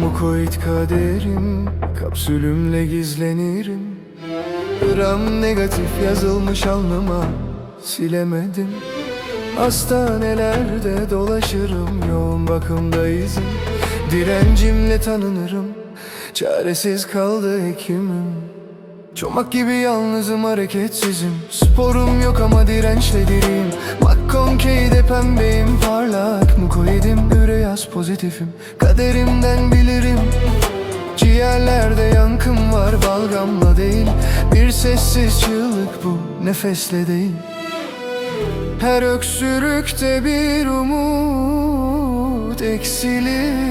Mukoit kaderim Kapsülümle gizlenirim. Gram negatif yazılmış alnıma Silemedim. Hastanelerde dolaşırım Yoğun bakımda izin Direncimle tanınırım Çaresiz kaldı hekimim Çomak gibi yalnızım hareketsizim. Sporum yok ama dirençle diriyim. McConkey'de pembeyim parlak Mukoidim üreyaz pozitifim Kaderimden bilirim. Ciğerlerde yankım var balgamla değil. Bir sessiz çığlık bu nefesle değil. Her öksürükte bir umut eksilir.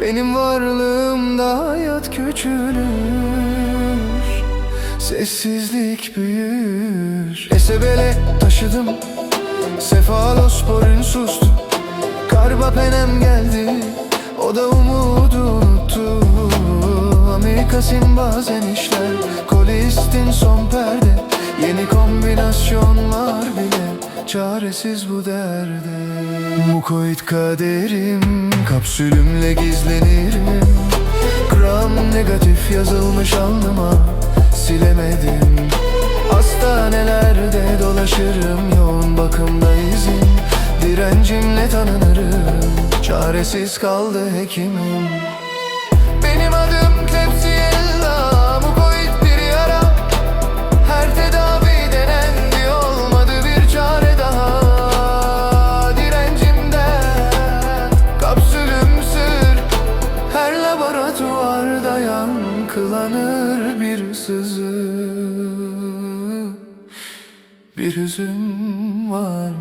Benim varlığımda hayat küçülür Sessizlik büyür. Esebele taşıdım. Sefalosporin sustu. Karbapenem geldi. O da umudu unuttu. Amerikasin bazen işler. Kolistin son perde. Yeni kombinasyonlar bile Çaresiz bu derde. Mukoit kaderim Kapsülümle gizlenirim Gram negatif yazılmış alnıma Silemedim. Hastanelerde dolaşırım Yoğun bakımda izin. Direncimle tanınırım Çaresiz kaldı hekimim. Benim adım yankılanır bir sızı. Bir hüzün var